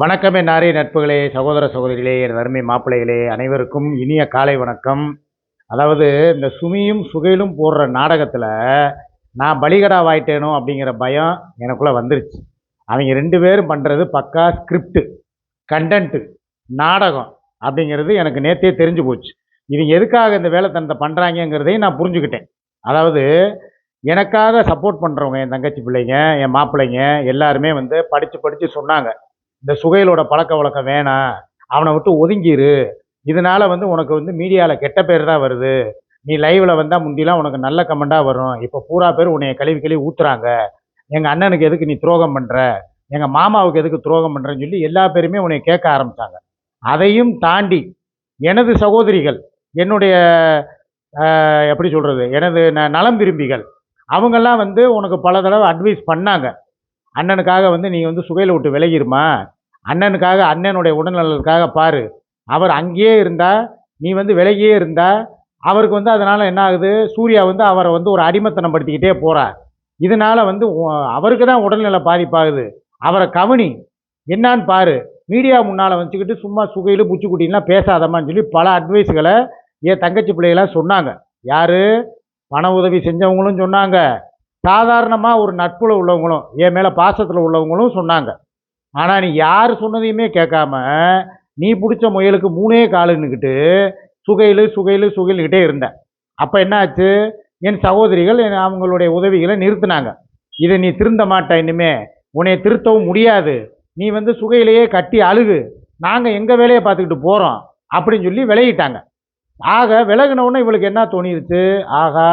வணக்கமே நாரே நட்புகளே சகோதர சகோதரிகளே என் அருமை மாப்பிள்ளைகளே அனைவருக்கும் இனிய காலை வணக்கம். அதாவது இந்த சுமியும் சுகையிலும் போடுற நாடகத்தில் நான் பலிகடா வாயிட்டேனோ அப்படிங்கிற பயம் எனக்குள்ளே வந்துருச்சு. அவங்க ரெண்டு பேரும் பண்ணுறது பக்கா ஸ்கிரிப்டு கண்டென்ட்டு நாடகம் அப்படிங்கிறது எனக்கு நேற்றே தெரிஞ்சு போச்சு. இவங்க எதுக்காக இந்த வேலைத்தனத்தை பண்ணுறாங்கங்கிறதையும் நான் புரிஞ்சுக்கிட்டேன். அதாவது எனக்காக சப்போர்ட் பண்ணுறவங்க என் தங்கச்சி பிள்ளைங்க என் மாப்பிள்ளைங்க எல்லாருமே வந்து படித்து படித்து சொன்னாங்க. இந்த சுகையிலோட பழக்க வழக்கம் வேணாம் அவனை விட்டு ஒதுங்கிரு. இதனால வந்து உனக்கு வந்து மீடியாவில் கெட்ட பேர் தான் வருது. நீ லைவில் வந்தால் முந்திலாம் உனக்கு நல்ல கமெண்டாக வரும். இப்போ பூரா பேர் உன்னை கழுவி கழுவி ஊற்றுறாங்க எங்கள் அண்ணனுக்கு எதுக்கு நீ துரோகம் பண்ணுற எங்கள் மாமாவுக்கு எதுக்கு துரோகம் பண்ணுறன்னு சொல்லி எல்லா பேருமே உன்னை கேட்க ஆரம்பித்தாங்க அதையும் தாண்டி எனது சகோதரிகள் என்னுடைய எப்படி சொல்கிறது எனது ந நலம் விரும்பிகள் அவங்கெல்லாம் வந்து உனக்கு பல தடவை அட்வைஸ் பண்ணாங்க. அண்ணனுக்காக வந்து நீ வந்து சுகையில் விட்டு விலகிருமா? அண்ணனுக்காக அண்ணனுடைய உடல்நலனுக்காக பாரு. அவர் அங்கேயே இருந்தால் நீ வந்து விலகியே இருந்தா அவருக்கு வந்து அதனால் என்ன ஆகுது? சூர்யா வந்து அவரை வந்து ஒரு அடிமத்தனம் படுத்திக்கிட்டே போகிறார் இதனால வந்து அவருக்கு தான் உடல்நல பாதிப்பாகுது. அவரை கவனி. என்னான்னு பாரு. மீடியா முன்னால் வச்சுக்கிட்டு சும்மா சுகையில் புச்சுக்குட்டின்லாம் பேசாதம்மான்னு சொல்லி பல அட்வைஸுகளை என் தங்கச்சி பிள்ளைகளாம் சொன்னாங்க. யார்? பண உதவி செஞ்சவங்களும் சொன்னாங்க. சாதாரணமாக ஒரு நட்புல உள்ளவங்களும் என் மேலே பாசத்தில் உள்ளவங்களும் சொன்னாங்க. ஆனால் நீ யார் சொன்னதையுமே கேட்காம நீ பிடிச்ச முயலுக்கு மூணே காலுன்னுக்கிட்டு சுகையில் சுகையில் சுகையில்கிட்டே இருந்த. அப்போ என்ன ஆச்சு என் சகோதரிகள் என் அவங்களுடைய உதவிகளை நிறுத்தினாங்க. இதை நீ திருந்த மாட்ட இனிமே. உன்னை திருத்தவும் முடியாது. நீ வந்து சுகையிலேயே கட்டி அழுகு. நாங்கள் எங்கள் வேலையை பார்த்துக்கிட்டு போகிறோம் அப்படின்னு சொல்லி விலகிட்டாங்க. ஆக விலகினவுடனே இவளுக்கு என்ன தோணிருச்சு? ஆகா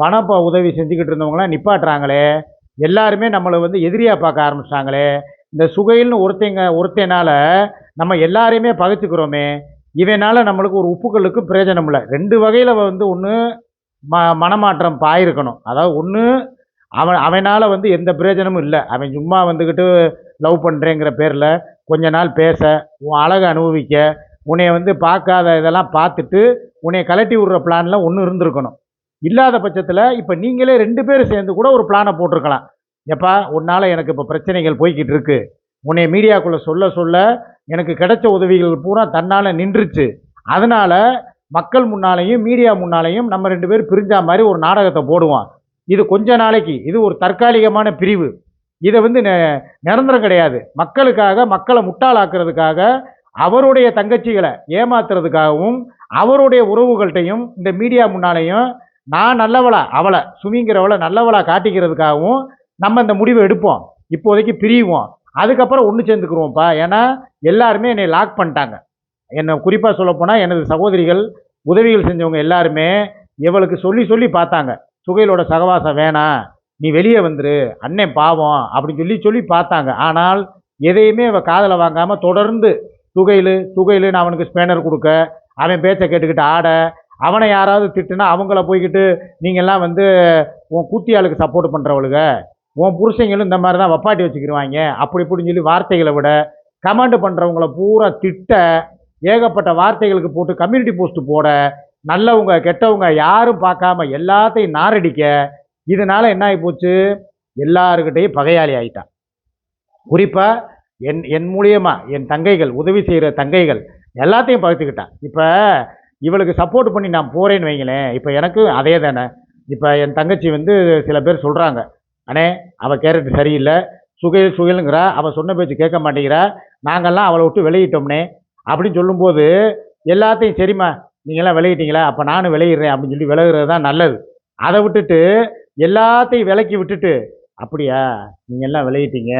பண ப- உதவி செஞ்சுக்கிட்டு இருந்தவங்களாம் நிப்பாட்டுறாங்களே. எல்லாருமே நம்மளை வந்து எதிரியாக பார்க்க ஆரம்பிச்சிட்டாங்களே. இந்த சுகையில்னு ஒருத்தங்க ஒருத்தனால் நம்ம எல்லாரையுமே பகைச்சிக்கிறோமே. இவனால் நம்மளுக்கு ஒரு உப்புக்களுக்கு பிரயோஜனம் இல்லை. ரெண்டு வகையில் வந்து ஒன்று ம மனமாற்றம் பாயிருக்கணும். அதாவது ஒன்று அவன் அவனால் வந்து எந்த பிரயோஜனமும் இல்லை. அவன் சும்மா வந்துக்கிட்டு லவ் பண்ணுறேங்கிற பேரில் கொஞ்ச நாள் பேச உன் அழகை அனுபவிக்க உன்னை வந்து பார்க்காத இதெல்லாம் பார்த்துட்டு உன்னை கலட்டி விடுற பிளானில் ஒன்று இருந்திருக்கணும். இல்லாத பட்சத்தில் இப்போ நீங்களே ரெண்டு பேரும் சேர்ந்து கூட ஒரு பிளானை போட்டிருக்கலாம். எப்பா உன்னால் எனக்கு இப்போ பிரச்சனைகள் போய்கிட்டு இருக்கு. உன்னை மீடியாக்குள்ளே சொல்ல சொல்ல எனக்கு கிடைச்ச உதவிகள் பூரா தன்னால் நின்றுச்சு. அதனால் மக்கள் முன்னாலேயும் மீடியா முன்னாலேயும் நம்ம ரெண்டு பேரும் பிரிஞ்சா மாதிரி ஒரு நாடகத்தை போடுவோம். இது கொஞ்ச நாளைக்கு. இது ஒரு தற்காலிகமான பிரிவு. இதை வந்து நிரந்தரம் கிடையாது. மக்களுக்காக மக்களை முட்டாளாக்குறதுக்காக அவருடைய தங்கச்சிகளை ஏமாத்துறதுக்காகவும் அவருடைய உறவுகள்கிட்டையும் இந்த மீடியா முன்னாலேயும் நான் நல்லவளா அவளை சுமிங்கிறவளை நல்லவளா காட்டிக்கிறதுக்காகவும் நம்ம இந்த முடிவை எடுப்போம். இப்போதைக்கு பிரியுவோம் அதுக்கப்புறம் ஒன்று சேர்ந்துக்குருவோம்ப்பா. ஏன்னா எல்லாருமே என்னை லாக் பண்ணிட்டாங்க. என்னை குறிப்பாக சொல்லப்போனால் எனது சகோதரிகள் உதவிகள் செஞ்சவங்க எல்லாருமே இவளுக்கு சொல்லி சொல்லி பார்த்தாங்க. சுகையிலோட சகவாசம் வேணாம். நீ வெளியே வந்துரு. அண்ணன் பாவம் அப்படின்னு சொல்லி சொல்லி பார்த்தாங்க. ஆனால் எதையுமே அவள் காதலை வாங்காமல் தொடர்ந்து சுகையில் சுகையிலுன்னு அவனுக்கு ஸ்பேனர் கொடுக்க அவன் பேச்சை கேட்டுக்கிட்டு ஆட அவனை யாராவது திட்டுனா அவங்கள போய்கிட்டு நீங்கள்லாம் வந்து உன் கூத்தியாளுக்கு சப்போர்ட் பண்ணுறவளுக உன் புருஷங்களும் இந்த மாதிரி தான் வப்பாட்டி வச்சுக்கிடுவாங்க அப்படி இப்படின்னு சொல்லி வார்த்தைகளை விட கமெண்ட் பண்ணுறவங்கள பூரா திட்ட ஏகப்பட்ட வார்த்தைகளுக்கு போட்டு கம்யூனிட்டி போஸ்ட்டு போட நல்லவங்க கெட்டவங்க யாரும் பார்க்காம எல்லாத்தையும் நாரடிக்க இதனால என்ன ஆகி போச்சு? எல்லாருக்கிட்டையும் பகையாளி ஆகிட்டான் குறிப்பாக என் என் மூலியமாக என் தங்கைகள் உதவி செய்கிற தங்கைகள் எல்லாத்தையும் பகுத்துக்கிட்டான். இப்போ இவளுக்கு சப்போர்ட் பண்ணி நான் போகிறேன்னு வைங்களேன். இப்போ எனக்கு அதே தானே. இப்போ என் தங்கச்சி வந்து சில பேர் சொல்கிறாங்க அண்ணே அவள் கேரக்டர் சரியில்லை. சுகையில் சுகைலுங்கிறா. அவள் சொன்ன பேச்சு கேட்க மாட்டேங்கிறா. நாங்கள்லாம் அவளை விட்டு விளையிட்டோம்னே. அப்படின்னு சொல்லும்போது எல்லாத்தையும் சரிம்மா நீங்களாம் விளையிட்டீங்களா அப்போ நானும் விளையிடுறேன் அப்படின்னு சொல்லி விலகுறது தான் நல்லது. அதை விட்டுட்டு எல்லாத்தையும் விலக்கி விட்டுட்டு அப்படியா நீங்கள் எல்லாம் விளையிட்டீங்க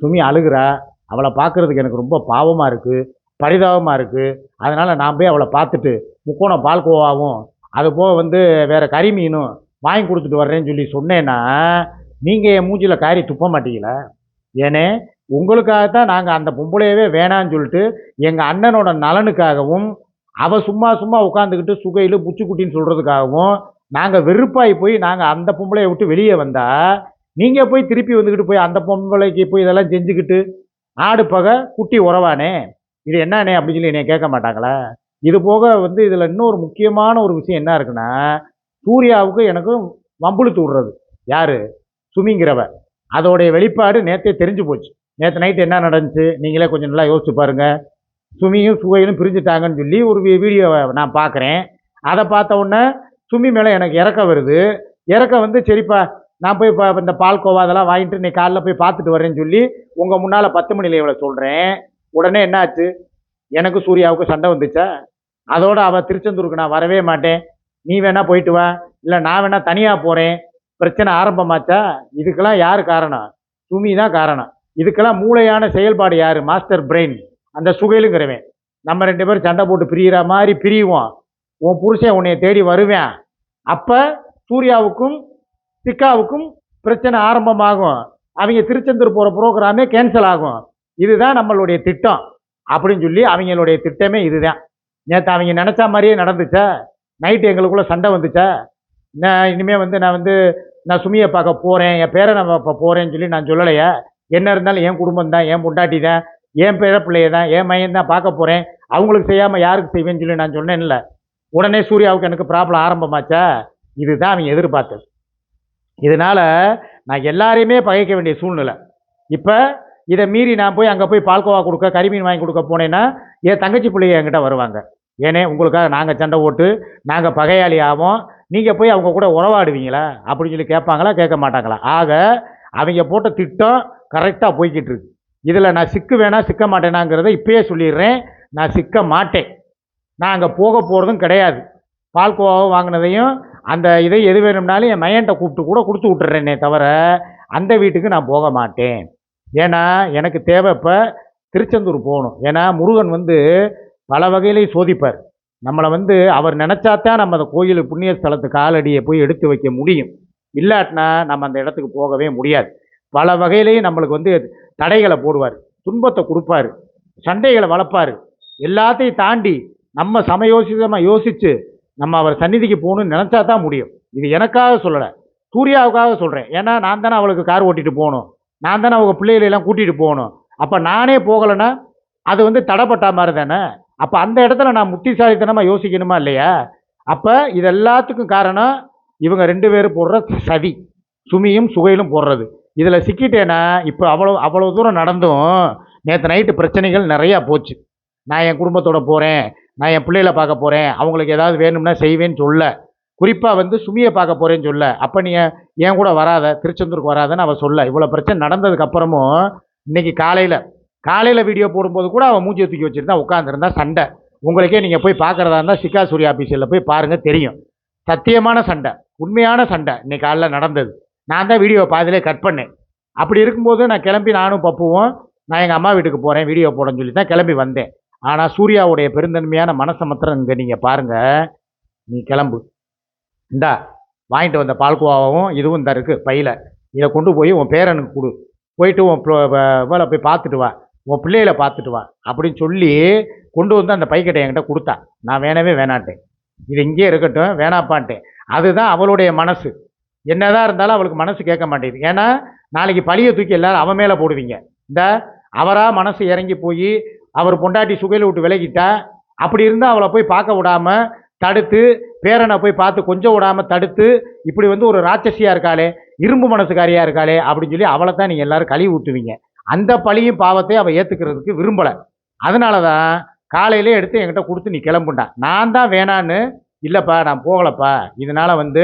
சுமி அழுகுறா. அவளை பார்க்குறதுக்கு எனக்கு ரொம்ப பாவமாக இருக்குது பரிதாபமாக இருக்குது அதனால் நான் போய் அவளை பார்த்துட்டு முக்கோணம் பால்கோவாவும் அது போக வந்து வேறு கறி மீனும் வாங்கி கொடுத்துட்டு வர்றேன்னு சொல்லி சொன்னேன்னா நீங்கள் என் மூஞ்சியில் காரி துப்ப மாட்டீங்களா? ஏனே உங்களுக்காகத்தான் நாங்கள் அந்த பொம்பளையவே வேணான்னு சொல்லிட்டு எங்கள் அண்ணனோட நலனுக்காகவும் அவள் சும்மா சும்மா உட்காந்துக்கிட்டு சுகையில் புச்சுக்குட்டின்னு சொல்கிறதுக்காகவும் நாங்கள் வெறுப்பாகி போய் நாங்கள் அந்த பொம்பளையை விட்டு வெளியே வந்தால் நீங்கள் போய் திருப்பி வந்துக்கிட்டு போய் அந்த பொம்பளைக்கு போய் இதெல்லாம் செஞ்சுக்கிட்டு ஆடு பகை குட்டி உறவானே? இது என்னண்ணே அப்படின்னு சொல்லி என்னை கேட்க மாட்டாங்களா? இது போக வந்து இதில் இன்னொரு முக்கியமான ஒரு விஷயம் என்ன இருக்குன்னா சூர்யாவுக்கு எனக்கும் வம்புழுத்து விடுறது. யார்? சுமிங்கிறவ. அதோடைய வெளிப்பாடு நேற்றே தெரிஞ்சு போச்சு. நேற்று நைட்டு என்ன நடந்துச்சு? நீங்களே கொஞ்சம் நல்லா யோசிச்சு பாருங்கள் சுமியும் சுவையிலும் பிரிஞ்சுட்டாங்கன்னு சொல்லி ஒரு வீடியோவை நான் பார்க்குறேன் அதை பார்த்த உடனே சுமி மேலே எனக்கு இறக்க வருது. இறக்க வந்து சரிப்பா நான் போய் இப்போ இந்த பால்கோவா அதெல்லாம் வாங்கிட்டு நீ காலைல போய் பார்த்துட்டு வரேன்னு சொல்லி உங்கள் முன்னால் பத்து மணியில் இவ்வளோ சொல்கிறேன் உடனே என்னாச்சு? எனக்கும் எனக்கு சூர்யாவுக்கு சண்டை வந்துச்சா? அதோட அவள் திருச்செந்தூருக்கு நான் வரவே மாட்டேன். நீ வேணா போயிட்டு வா. இல்லை நான் வேணா தனியாக போகிறேன் பிரச்சனை ஆரம்பமாச்சா? இதுக்கெல்லாம் யார் காரணம்? சுமி தான் காரணம். இதுக்கெல்லாம் மூளையான செயல்பாடு யார்? Master brain. அந்த சுகையிலுங்கிறவன் நம்ம ரெண்டு பேரும் சண்டை போட்டு பிரியிற மாதிரி பிரியுவோம் உன் புருஷன் உன்னை தேடி வருவேன். அப்போ சூர்யாவுக்கும் சிக்காவுக்கும் பிரச்சனை ஆரம்பமாகும். அவங்க திருச்செந்தூர் போகிற ப்ரோக்ராமே கேன்சல் ஆகும். இதுதான் நம்மளுடைய திட்டம். அப்படின்னு சொல்லி அவங்களுடைய திட்டமே இதுதான். நேற்று அவங்க நினச்ச மாதிரியே நடந்துச்சா. நைட்டு எங்களுக்குள்ளே சண்டை வந்துச்சா. நான் இனிமேல் வந்து நான் வந்து நான் சுமியை பார்க்க போகிறேன் என் பேரை நான் இப்போ போகிறேன்னு சொல்லி நான் சொல்லலையா. என்ன இருந்தாலும் என் குடும்பம் தான் என் பொண்டாட்டி தான் என் பேர பிள்ளைய தான் என் மையன் தான் பார்க்க போகிறேன் அவங்களுக்கு செய்யாமல் யாருக்கு செய்வேன்னு சொல்லி நான் சொன்னேன்ல. உடனே சூர்யாவுக்கு எனக்கு ப்ராப்ளம் ஆரம்பமாச்சா. இதுதான் அவங்க எதிர்பார்த்தது. இதனால் நான் எல்லாரையுமே பகைக்க வேண்டிய சூழ்நிலை. இப்போ இதை மீறி நான் போய் அங்கே போய் பால்கோவா கொடுக்க கறிமீன் வாங்கி கொடுக்க போனேன்னா என் தங்கச்சி பிள்ளைங்க என்கிட்ட வருவாங்க. ஏனே உங்களுக்காக நாங்கள் சண்டை போட்டு நாங்கள் பகையாளி ஆவோம். நீங்கள் போய் அவங்க கூட உறவாடுவீங்களா? அப்படின்னு சொல்லி கேட்பாங்களா கேட்க மாட்டாங்களா? ஆக அவங்க போட்ட திட்டம் கரெக்டாக போய்கிட்டு இருக்கு. இதில் நான் சிக்கு வேணா சிக்க மாட்டேனாங்கிறத இப்பயே சொல்லிடுறேன். நான் சிக்க மாட்டேன். நான் அங்கே போக போகிறதும் கிடையாது. பால்கோவாவை வாங்கினதையும் அந்த இதை எது வேணும்னாலும் என் மையன்ட்ட கூப்பிட்டு கூட கொடுத்து விட்டுறேனே தவிர அந்த வீட்டுக்கு நான் போக மாட்டேன். ஏன்னா எனக்கு தேவை இப்போ திருச்செந்தூர் போகணும். ஏன்னா முருகன் வந்து பல வகையிலையும் சோதிப்பார். நம்மளை வந்து அவர் நினச்சாத்தான் நம்ம அந்த கோயில் புண்ணிய ஸ்தலத்து காலடியை போய் எடுத்து வைக்க முடியும். இல்லாட்டினா நம்ம அந்த இடத்துக்கு போகவே முடியாது. பல வகையிலையும் நம்மளுக்கு வந்து தடைகளை போடுவார். துன்பத்தை கொடுப்பாரு. சண்டைகளை வளர்ப்பாரு. எல்லாத்தையும் தாண்டி நம்ம சமயோசிதமாக யோசித்து நம்ம அவர் சந்நிதிக்கு போகணும்னு நினச்சா தான் முடியும். இது எனக்காக சொல்லலை. சூர்யாவுக்காக சொல்கிறேன் ஏன்னா நான் தானே அவளுக்கு கார் ஓட்டிகிட்டு போகணும். நான் தானே அவங்க பிள்ளைகளெல்லாம் கூட்டிகிட்டு போகணும். அப்போ நானே போகலைன்னா அது வந்து தடைப்பட்ட மாதிரி தானே? அப்போ அந்த இடத்துல நான் முத்திசாலித்தனமாக யோசிக்கணுமா இல்லையா? அப்போ இது எல்லாத்துக்கும் காரணம் இவங்க ரெண்டு பேரும் போடுற சதி. சுமியும் சுகையிலும் போடுறது. இதில் சிக்கிட்டேன்னா இப்போ அவ்வளோ அவ்வளோ தூரம் நடந்தும் நேற்று நைட்டு பிரச்சனைகள் நிறையா போச்சு. நான் என் குடும்பத்தோடு போகிறேன் நான் என் பிள்ளைகளை பார்க்க போகிறேன் அவங்களுக்கு ஏதாவது வேணும்னா செய்வேன்னு சொல்ல. குறிப்பாக வந்து சுமியை பார்க்க போகிறேன்னு சொல்ல. அப்போ நீ ஏன் என் கூட வராத? திருச்செந்தூருக்கு வராதன்னு அவள் சொல்ல. இவ்வளோ பிரச்சனை நடந்ததுக்கப்புறமும் இன்றைக்கி இன்னைக்கு காலையில் காலையில் வீடியோ போடும்போது கூட அவன் மூஞ்சி தூக்கி வச்சுருந்தா உட்காந்துருந்தா சண்டை. உங்களுக்கே நீங்கள் போய் பார்க்குறதா இருந்தால் சிக்கா சூர்யா ஆஃபீஸில் போய் பாருங்கள் தெரியும். சத்தியமான சண்டை உண்மையான சண்டை இன்னைக்கு காலைல நடந்தது. நான் தான் வீடியோ பாதிலே கட் பண்ணேன். அப்படி இருக்கும்போது நான் கிளம்பி நானும் பப்புவும் நான் எங்கள் அம்மா வீட்டுக்கு போகிறேன் வீடியோ போடன்னு சொல்லி தான் கிளம்பி வந்தேன். ஆனால் சூர்யாவுடைய பெருந்தன்மையான மனசமத்திரம் இங்கே நீங்கள் பாருங்கள் நீ கிளம்பு. இந்தா வாங்கிட்டு வந்த பால்கோவாவும் இதுவும் இந்த இருக்குது பையில். இதை கொண்டு போய் உன் பேரனுக்கு கொடு. போயிட்டு உன் மேலே போய் பார்த்துட்டு வா. உன் பிள்ளைகளை பார்த்துட்டு வா. அப்படின்னு சொல்லி கொண்டு வந்து அந்த பைக்கிட்ட என்கிட்ட கொடுத்தா. நான் வேணவே வேணாட்டேன் இது இங்கேயே இருக்கட்டும் வேணாப்பான்ட்டேன் அதுதான் அவளுடைய மனசு. என்னதான் இருந்தாலும் அவளுக்கு மனசு கேட்க மாட்டேங்குது. ஏன்னா நாளைக்கு பழியை தூக்கி எல்லாரும் அவன் மேலே போடுவீங்க. இந்த அவராக மனசு இறங்கி போய் அவர் பொண்டாட்டி சுகையில் விட்டு விலகிட்டா அப்படி இருந்தால் அவளை போய் பார்க்க விடாமல் தடுத்து பேரனை போய் பார்த்து கொஞ்சம் விடாமல் தடுத்து இப்படி வந்து ஒரு ராட்சசியாக இருக்காளே இரும்பு மனசுக்காரியாக இருக்காளே அப்படின்னு சொல்லி அவளை தான் நீங்கள் எல்லாரும் கழுவி ஊற்றுவீங்க அந்த பழியும் பாவத்தையும் அவள் ஏற்றுக்கிறதுக்கு விரும்பலை. அதனால தான் காலையிலே எடுத்து என்கிட்ட கொடுத்து நீ கிளம்புண்டான் நான் தான் வேணான்னு இல்லைப்பா நான் போகலப்பா. இதனால் வந்து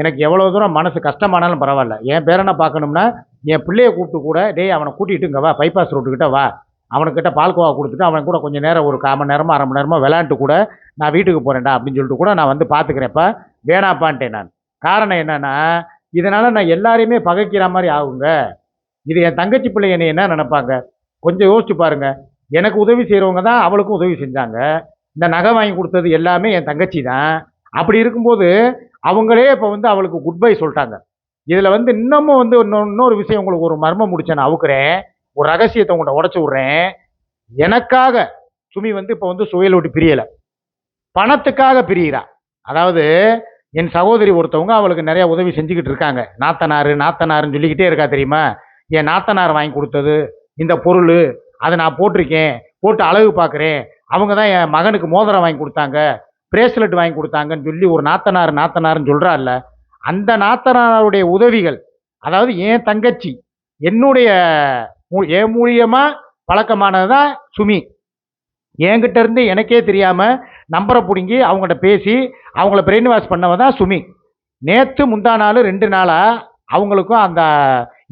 எனக்கு எவ்வளோ தூரம் மனசு கஷ்டமானாலும் பரவாயில்ல. என் பேரனை பார்க்கணும்னா என் பிள்ளைய கூப்பிட்டு கூட டேய் அவனை கூட்டிகிட்டு இங்கே வா பைபாஸ் ரோட்டுக்கிட்ட வா. அவனுக்கிட்ட பால்கோவா கொடுத்துட்டு அவன் கூட கொஞ்சம் நேரம் ஒரு கால் மணி நேரமோ அரை மணி நேரமோ விளையாண்டு கூட நான் வீட்டுக்கு போகிறேன்டா அப்படின்னு சொல்லிட்டு கூட நான் வந்து பார்த்துக்கிறேன்ப்பா வேணாப்பான்ட்டேன் நான். காரணம் என்னென்னா இதனால் நான் எல்லாரையுமே பகைக்கிற மாதிரி ஆகுங்க. இது என் தங்கச்சி பிள்ளை என்னை என்ன நினைப்பாங்க? கொஞ்சம் யோசிச்சு பாருங்க. எனக்கு உதவி செய்கிறவங்க தான் அவளுக்கும் உதவி செஞ்சாங்க. இந்த நகை வாங்கி கொடுத்தது எல்லாமே என் தங்கச்சி தான். அப்படி இருக்கும்போது அவங்களே இப்போ வந்து அவளுக்கு குட் பை சொல்லிட்டாங்க. இதில் வந்து இன்னமும் வந்து இன்னொரு இன்னொரு விஷயம் உங்களுக்கு ஒரு மர்மம் முடிச்சேன் நான் அவுக்குறேன். ஒரு ரகசியத்தை உங்கள்கிட்ட உடச்சி விட்றேன். எனக்காக சுமி வந்து இப்போ வந்து சுவையில் விட்டு பிரியலை. பணத்துக்காக பிரியிறா. அதாவது என் சகோதரி ஒருத்தவங்க அவளுக்கு நிறைய உதவி செஞ்சுக்கிட்டு இருக்காங்க. நாத்தனார் நாத்தனாருன்னு சொல்லிக்கிட்டே இருக்கா தெரியுமா? என் நாத்தனார் வாங்கி கொடுத்தது இந்த பொருள் அதை நான் போட்டிருக்கேன் போட்டு அழகு பார்க்குறேன் அவங்க தான் என் மகனுக்கு மோதிரம் வாங்கி கொடுத்தாங்க பிரேஸ்லெட் வாங்கி கொடுத்தாங்கன்னு சொல்லி ஒரு நாத்தனார் நாத்தனார்னு சொல்கிறாள்ல அந்த நாத்தனாருடைய உதவிகள் அதாவது என் தங்கச்சி என்னுடைய என் மூலியமாக பழக்கமானது தான் சுமி. என்கிட்ட இருந்து எனக்கே தெரியாமல் நம்பரை பிடுங்கி அவங்ககிட்ட பேசி அவங்கள பிரெயின் வாஷ் பண்ணவன் தான் சுமி. நேற்று முந்தா நாள் ரெண்டு நாளாக அவங்களுக்கும் அந்த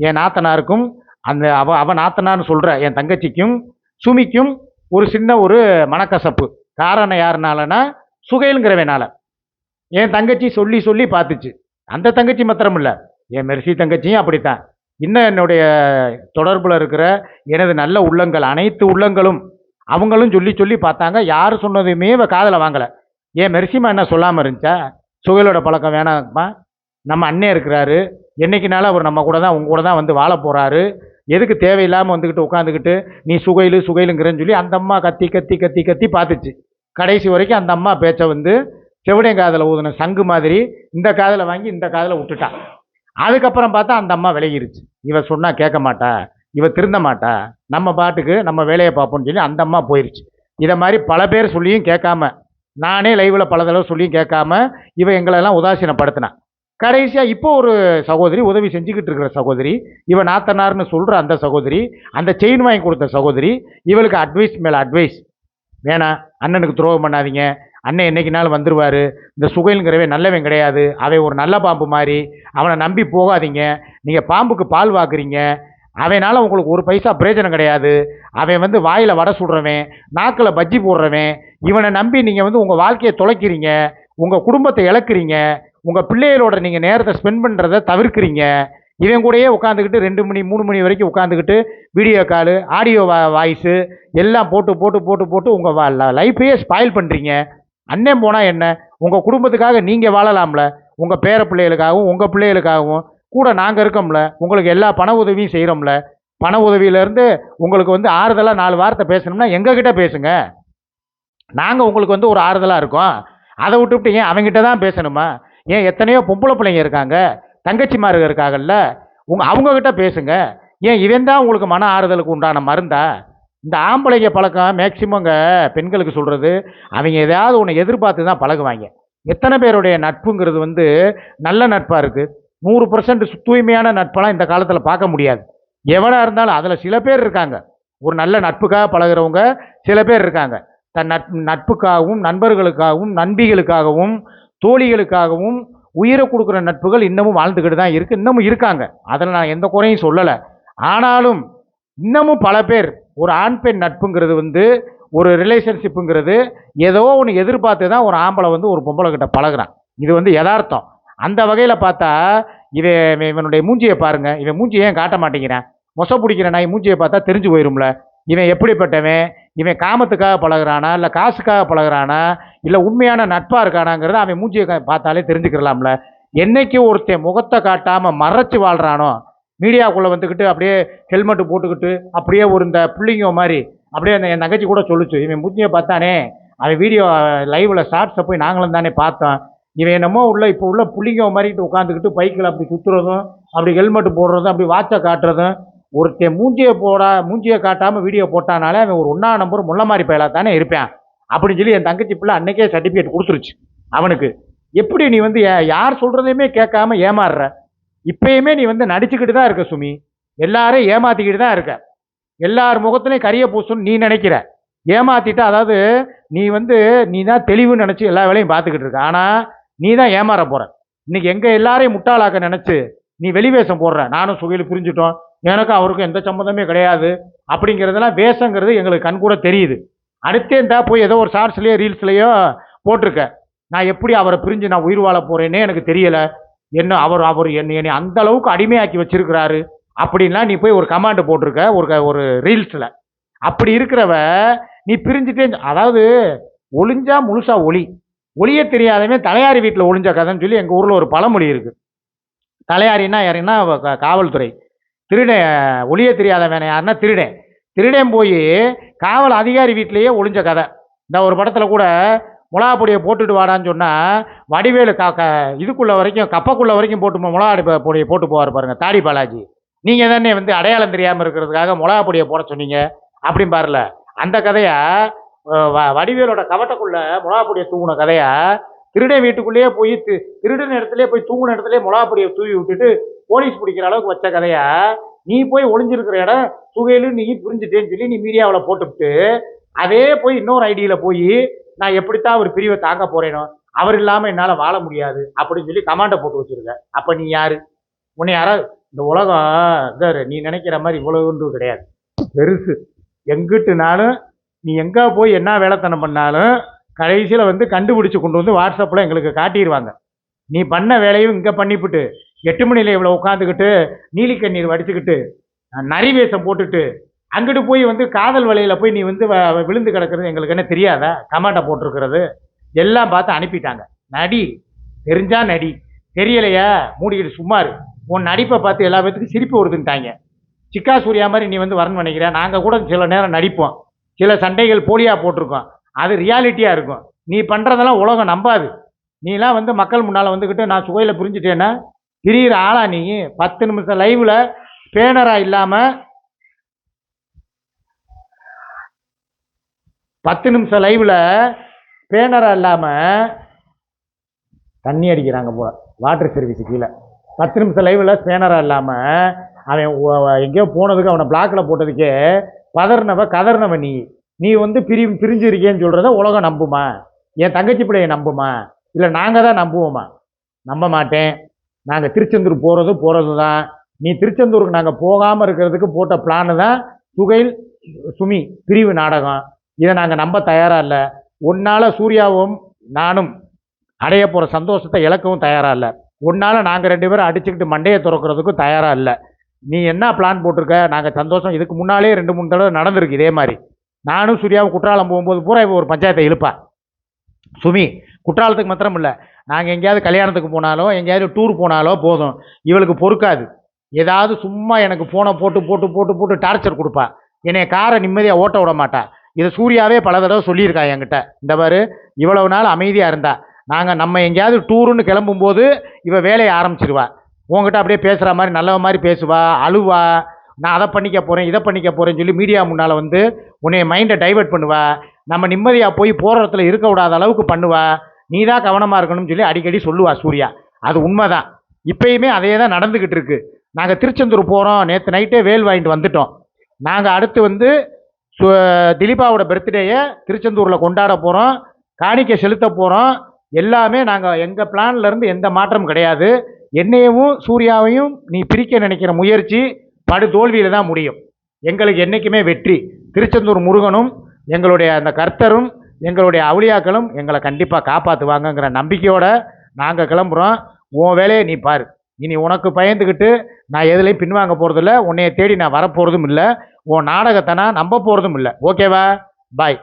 என் நாத்தனாருக்கும் அந்த அவ அவ நாத்தனான்னு சொல்கிற என் தங்கச்சிக்கும் சுமிக்கும் ஒரு சின்ன ஒரு மனக்கசப்பு. காரணம் யாருனாலனா சுகைலுங்கிறவனால என் தங்கச்சி சொல்லி சொல்லி பார்த்துச்சு. அந்த தங்கச்சி மாத்திரம் இல்லை என் மெர்சி தங்கச்சியும் அப்படித்தான். இன்னும் என்னுடைய தொடர்பில் இருக்கிற எனது நல்ல உள்ளங்கள் அனைத்து உள்ளங்களும் அவங்களும் சொல்லி சொல்லி பார்த்தாங்க. யார் சொன்னதையுமே இவ காதில் வாங்கலை. ஏன் மெர்சிமா என்ன சொல்லாமல் இருந்துச்சா? சுகையிலோட பழக்கம் வேணாம்மா. நம்ம அண்ணே இருக்கிறாரு. என்னைக்குனாலும் அவர் நம்ம கூட தான் உங்க கூட தான் வந்து வாழ போகிறாரு எதுக்கு தேவையில்லாமல் வந்துக்கிட்டு உட்காந்துக்கிட்டு நீ சுகையில் சுகையிலுங்கிறேன்னு சொல்லி அந்த அம்மா கத்தி கத்தி கத்தி கத்தி பார்த்துச்சு. கடைசி வரைக்கும் அந்த அம்மா பேச்சை வந்து செவிடையன் காதில் ஊதின சங்கு மாதிரி இந்த காதில் வாங்கி இந்த காதில் விட்டுட்டான் அதுக்கப்புறம் பார்த்தா அந்த அம்மா விலகிருச்சு. இவ சொன்னால் கேட்க மாட்டா இவ திருந்த மாட்டா நம்ம பாட்டுக்கு நம்ம வேலையை பார்ப்போம்னு சொல்லி அந்த அம்மா போயிருச்சு. இதை மாதிரி பல பேர் சொல்லியும் கேட்காம நானே லைவில் பல தடவை சொல்லியும் கேட்காம இவ எங்களெல்லாம் உதாசீனப்படுத்தினான் கடைசியாக இப்போ ஒரு சகோதரி உதவி செஞ்சுக்கிட்டு இருக்கிற சகோதரி இவ நாத்தனார்னு சொல்கிற அந்த சகோதரி அந்த செயின் வாங்கி கொடுத்த சகோதரி இவளுக்கு அட்வைஸ் மேலே அட்வைஸ் வேணாம் அண்ணனுக்கு துரோகம் பண்ணாதீங்க அண்ணன் இன்னைக்கு நாள் வந்துடுவார் இந்த சுகைலுங்கிறவன் நல்லவன் கிடையாது. அவன் ஒரு நல்ல பாம்பு மாதிரி. அவனை நம்பி போகாதீங்க. நீங்கள் பாம்புக்கு பால் வாக்குறீங்க அவனால் உங்களுக்கு ஒரு பைசா பிரயோஜனம் கிடையாது. அவன் வந்து வாயில் வடை சுடுறவன் நாக்கில் பஜ்ஜி போடுறவன். இவனை நம்பி நீங்கள் வந்து உங்கள் வாழ்க்கையை தொலைக்கிறீங்க. உங்கள் குடும்பத்தை இழக்கிறீங்க. உங்கள் பிள்ளைகளோட நீங்கள் நேரத்தை ஸ்பெண்ட் பண்ணுறத தவிர்க்கிறீங்க. இவன் கூடயே உட்காந்துக்கிட்டு ரெண்டு மணி மூணு மணி வரைக்கும் உட்காந்துக்கிட்டு வீடியோ காலு ஆடியோ வா வாய்ஸு எல்லாம் போட்டு போட்டு போட்டு போட்டு உங்கள் லைஃப்பையே ஸ்பாயில் பண்ணுறீங்க அண்ணன் போனால் என்ன? உங்கள் குடும்பத்துக்காக நீங்கள் வாழலாம்ல. உங்கள் பேர பிள்ளைகளுக்காகவும் உங்கள் பிள்ளைகளுக்காகவும் கூட நாங்கள் இருக்கோம்ல. உங்களுக்கு எல்லா பண உதவியும் செய்கிறோம்ல பண உதவியிலேருந்து உங்களுக்கு வந்து ஆறுதலாக நாலு வார்த்தை பேசணும்னா எங்ககிட்ட பேசுங்க. நாங்கள் உங்களுக்கு வந்து ஒரு ஆறுதலாக இருக்கோம். அதை விட்டுவிட்டு ஏன் அவங்ககிட்ட தான் பேசணுமா? ஏன் எத்தனையோ பொம்பளை பிள்ளைங்க இருக்காங்க தங்கச்சிமார்கள் இருக்காங்கல்ல. உங்கள் அவங்கக்கிட்ட பேசுங்க. ஏன் இவன் தான் உங்களுக்கு மன ஆறுதலுக்கு உண்டான மருந்தா? இந்த ஆம்பளைங்க பழக்கம் மேக்சிமங்க பெண்களுக்கு சொல்கிறது அவங்க ஏதாவது ஒன்று எதிர்பார்த்து தான் பழகுவாங்க. எத்தனை பேருடைய நட்புங்கிறது வந்து நல்ல நட்பாக இருக்குது நூறு பர்சன்ட் தூய்மையான நட்பெல்லாம் இந்த காலத்தில் பார்க்க முடியாது. எவனாக இருந்தாலும் அதில் சில பேர் இருக்காங்க. ஒரு நல்ல நட்புக்காக பழகுறவங்க சில பேர் இருக்காங்க. தன் நட் நட்புக்காகவும் நண்பர்களுக்காகவும் நண்பிகளுக்காகவும் தோழிகளுக்காகவும் உயிரை கொடுக்குற நட்புகள் இன்னமும் வாழ்ந்துக்கிட்டு தான் இருக்குது இன்னமும் இருக்காங்க. அதில் நான் எந்த குறையும் சொல்லலை. ஆனாலும் இன்னமும் பல பேர் ஒரு ஆண் பெண் நட்புங்கிறது வந்து ஒரு ரிலேஷன்ஷிப்புங்கிறது ஏதோ ஒன்று எதிர்பார்த்து தான் ஒரு ஆம்பளை வந்து ஒரு பொம்பளை கிட்ட பழகுறான். இது வந்து யதார்த்தம். அந்த வகையில் பார்த்தா இது இவனுடைய மூஞ்சியை பாருங்க. இவன் மூஞ்சி ஏன் காட்ட மாட்டேங்கிறான் மொசை பிடிக்கிற நாய் மூஞ்சியை பார்த்தா தெரிஞ்சு போயிரும்ல. இவன் எப்படிப்பட்டவன்? இவன் காமத்துக்காக பழகுறானா? இல்லை காசுக்காக பழகுறானா? இல்லை உண்மையான நட்பாக இருக்கானாங்கிறத அவன் மூஞ்சியை பார்த்தாலே தெரிஞ்சுக்கிறலாம்ல. என்னைக்கு ஒருத்தன் முகத்தை காட்டாமல் மறைச்சு வாழ்கிறானோ மீடியாக்குள்ளே வந்துக்கிட்டு அப்படியே ஹெல்மெட்டு போட்டுக்கிட்டு அப்படியே ஒரு இந்த பிள்ளைங்க மாதிரி அப்படியே அந்த என் தங்கச்சி கூட சொல்லுச்சு இவன் மூஞ்சியை பார்த்தானே அது வீடியோ லைவில் ஷார்ட்ஸை போய் நாங்களும் தானே பார்த்தோம். இவன் என்னமோ உள்ள இப்போ உள்ள பிள்ளைங்க மாதிரிட்டு உட்காந்துக்கிட்டு பைக்கில் அப்படி சுற்றுறதும் அப்படி ஹெல்மெட் போடுறதும் அப்படி வாட்சை காட்டுறதும் ஒருத்தன் மூஞ்சியை போடா மூஞ்சியை காட்டாமல் வீடியோ போட்டானாலே அவன் ஒரு ஒன்றா நம்பர் முள்ள மாதிரி பயலாக தானே இருப்பேன். அப்படின்னு சொல்லி என் தங்கச்சி பிள்ளை அன்னைக்கே சர்டிஃபிகேட் கொடுத்துருச்சு அவனுக்கு. எப்படி நீ வந்து யார் சொல்கிறதையுமே கேட்காம ஏமாறுற? இப்பயுமே நீ வந்து நடிச்சுக்கிட்டு தான் இருக்க சுமி. எல்லாரையும் ஏமாத்திக்கிட்டு தான் இருக்க. எல்லார் முகத்துலையும் கரிய பூசணும்னு நீ நினைக்கிற. ஏமாத்திட்டு அதாவது நீ வந்து நீ தான் தெளிவுன்னு நினச்சி எல்லா வேலையும் பார்த்துக்கிட்டு இருக்க. ஆனால் நீ தான் ஏமாற போகிற இன்னைக்கு எங்கே எல்லாரையும் முட்டாளாக்க நினச்சி நீ வெளிவேஷம் போடுற. நானும் சுகையில் புரிஞ்சுட்டோம். எனக்கும் அவருக்கும் எந்த சம்மந்தமே கிடையாது. அப்படிங்கிறதெல்லாம் வேஷங்கிறது எங்களுக்கு கண் கூட தெரியுது. அடுத்தே இருந்தா போய் ஏதோ ஒரு ஷார்ட்ஸ்லேயோ ரீல்ஸ்லேயோ போட்டிருக்க. நான் எப்படி அவரை பிரிஞ்சு நான் உயிர் வாழ போகிறேன்னே எனக்கு தெரியலை. என்ன அவர் அவர் என்னை என்னை அந்த அளவுக்கு அடிமையாக்கி வச்சிருக்கிறாரு அப்படின்லாம் நீ போய் ஒரு கமாண்ட் போட்டிருக்க ஒரு க- ஒரு ரீல்ஸில் அப்படி இருக்கிறவ நீ பிரிஞ்சுட்டே அதாவது ஒளிஞ்சா முழுசா ஒளி. ஒளிய தெரியாதவன் தலையாரி வீட்டில் ஒளிஞ்ச கதைன்னு சொல்லி எங்கள் ஊரில் ஒரு பழமொழி இருக்குது தலையாரின்னா யாருன்னா க- காவல்துறை. திருடன் ஒளிய தெரியாதவன் யாருன்னா திருடன். திருடன் போய் காவல் அதிகாரி வீட்டிலேயே ஒளிஞ்ச கதை. இந்த ஒரு படத்தில் கூட மிளகா பொடியை போட்டுட்டு வாடான்னு சொன்னால் வடிவேலு க க வரைக்கும் கப்பக்குள்ளே வரைக்கும் போட்டு மிளகா பொடியை போட்டு போவார் பாருங்கள் தாடி பாலாஜி. நீங்கள் தானே வந்து அடையாளம் தெரியாமல் இருக்கிறதுக்காக மிளகா பொடியை போட சொன்னீங்க அப்படின்னு பாருல. அந்த கதையை வடிவேலோட கவட்டக்குள்ளே மிளகா பொடியை தூங்கின கதையை திருடன் வீட்டுக்குள்ளேயே போய் தி- திருடன் இடத்துலேயே போய் தூங்கின இடத்துலேயே மிளகா பொடியை தூவி விட்டுட்டு போலீஸ் பிடிக்கிற அளவுக்கு வச்ச கதையை நீ போய் ஒளிஞ்சிருக்கிற இடம் சுவையிலும் நீ புரிஞ்சுட்டேன்னு சொல்லி நீ மீடியாவில் போட்டுவிட்டு அதே போய் இன்னொரு ஐடியில் போய் நான் எப்படித்தான் அவர் பிரிவை தாங்க போறேனோ அவர் இல்லாமல் என்னால் வாழ முடியாது அப்படின்னு சொல்லி கமாண்டை போட்டு வச்சிருக்க. அப்போ நீ யாரு? உன்னை யாராவது இந்த உலகம் சார் நீ நினைக்கிற மாதிரி இவ்வளவுன்றது கிடையாது. பெருசு. எங்கிட்டுனாலும் நீ எங்கே போய் என்ன வேலைத்தனம் பண்ணாலும் கடைசியில் வந்து கண்டுபிடிச்சு கொண்டு வந்து வாட்ஸ்அப்பில் எங்களுக்கு காட்டிடுவாங்க நீ பண்ண வேலையும் இங்கே பண்ணிவிட்டு எட்டு மணியில் இவ்வளோ உட்காந்துக்கிட்டு நீலிக்கண்ணீர் வடிச்சுக்கிட்டு நரி வேஷம் போட்டுட்டு அங்கிட்டு போய் வந்து காதல் வலையில் போய் நீ வந்து விழுந்து கிடக்கிறது எங்களுக்கு என்ன தெரியாதா? கமாண்டை போட்டிருக்கிறது. எல்லாம் பார்த்து அனுப்பிட்டாங்க. நடி தெரிஞ்சா நடி. தெரியலையா? மூடிக்கிட்டு சும்மா உன் நடிப்பை பார்த்து எல்லா பேத்துக்கும் சிரிப்பு வருதுன்ட்டாங்க. சிக்கா சூர்யா மாதிரி நீ வந்து வரணும் நினைக்கிறேன் நாங்கள் கூட சில நேரம் நடிப்போம். சில சண்டைகள் போலியாக போட்டிருக்கோம். அது ரியாலிட்டியாக இருக்கும். நீ பண்ணுறதெல்லாம் உலகம் நம்பாது. நீலாம் வந்து மக்கள் முன்னால் வந்துக்கிட்டு நான் சுகையில் புரிஞ்சுட்டேன்னா திரியிற ஆளா நீ. பத்து நிமிஷம் லைவில் பேனராக இல்லாமல் பத்து நிமிஷம் லைவில் பேனராக இல்லாமல் தண்ணி அடிக்கிறாங்க போல. வாட்டர் சர்வீஸு கீழே. பத்து நிமிஷம் லைவில் ஸ்பேனராக இல்லாமல் அவன் எங்கேயோ போனதுக்கு அவனை பிளாக்கில் போட்டதுக்கே பதறினவ கதறினவ நீ. நீ வந்து பிரி பிரிஞ்சு இருக்கேன்னு சொல்கிறத உலகம் நம்புமா? என் தங்கச்சி பிள்ளைய நம்புமா? இல்லை நாங்கள் தான் நம்புவோமா? நம்ப மாட்டேன். நாங்கள் திருச்செந்தூர் போகிறது போகிறது தான் நீ திருச்செந்தூருக்கு நாங்கள் போகாமல் இருக்கிறதுக்கு போட்ட பிளானு தான் சுகைல் சுமி பிரிவு நாடகம். இதை நாங்கள் நம்ப தயாராக இல்லை. உன்னால் சூர்யாவும் நானும் அடைய போகிற சந்தோஷத்தை இழக்கவும் தயாராக இல்லை. உன்னால் நாங்கள் ரெண்டு பேரும் அடிச்சுக்கிட்டு மண்டையை திறக்கிறதுக்கும் தயாராக இல்லை. நீ என்ன பிளான் போட்டிருக்க? நாங்கள் சந்தோஷம். இதுக்கு முன்னாலே ரெண்டு மூணு தடவை நடந்திருக்கு இதே மாதிரி. நானும் சூர்யாவும் குற்றாலம் போகும்போது பூரா இப்போ ஒரு பஞ்சாயத்தை இழுப்பா. சுமி குற்றாலத்துக்கு மாத்திரம் இல்லை. நாங்கள் எங்கேயாவது கல்யாணத்துக்கு போனாலோ எங்கேயாவது டூர் போனாலோ போதும். இவளுக்கு பொறுக்காது. ஏதாவது சும்மா எனக்கு ஃபோனை போட்டு போட்டு போட்டு போட்டு டார்ச்சர் கொடுப்பா. என்னைய காரை நிம்மதியாக ஓட்ட விட மாட்டா. இதை சூர்யாவே பல தடவை சொல்லியிருக்கா என்கிட்ட. இந்த மாதிரி இவ்வளவு நாள் அமைதியாக இருந்தா நாங்கள் நம்ம எங்கேயாவது டூருன்னு கிளம்பும்போது இவ வேலையை ஆரம்பிச்சிருவா. உங்ககிட்ட அப்படியே பேசுகிற மாதிரி நல்ல மாதிரி பேசுவா அழுவா நான் அதை பண்ணிக்க போகிறேன் இதை பண்ணிக்க போகிறேன்னு சொல்லி மீடியா முன்னால் வந்து உன்னைய மைண்டை டைவர்ட் பண்ணுவா. நம்ம நிம்மதியாக போய் போகிற இடத்துல இருக்க விடாத அளவுக்கு பண்ணுவா. நீ தான் கவனமாக இருக்கணும்னு சொல்லி அடிக்கடி சொல்லுவா சூர்யா. அது உண்மைதான். இப்பயுமே அதே தான் நடந்துக்கிட்டு இருக்கு. நாங்கள் திருச்செந்தூர் போகிறோம் நேற்று நைட்டே வேல் வாங்கிட்டு வந்துட்டோம். நாங்கள் அடுத்து வந்து சு- திலீபாவோட பர்த்டேயை திருச்செந்தூரில் கொண்டாட போகிறோம் காணிக்கை செலுத்த போகிறோம் எல்லாமே நாங்கள் எங்கள் பிளான்லேருந்து எந்த மாற்றமும் கிடையாது. என்னையவும் சூர்யாவையும் நீ பிரிக்க நினைக்கிற முயற்சி படு தோல்வியில் தான் முடியும். எங்களுக்கு என்றைக்குமே வெற்றி. திருச்செந்தூர் முருகனும் எங்களுடைய அந்த கர்த்தரும் எங்களுடைய அவுளியாக்களும் எங்களை கண்டிப்பாக காப்பாற்றுவாங்கங்கிற நம்பிக்கையோடு நாங்கள் கிளம்புறோம். உன் வேலையை நீ பாரு. இனி உனக்கு பயந்துக்கிட்டு நான் எதுலேயும் பின்வாங்க போகிறதில்ல உன்னைய தேடி நான் வரப்போகிறதும் இல்லை. உன் நாடகத்தை நான் நம்ப போகிறதும் இல்லை. ஓகேவா பாய்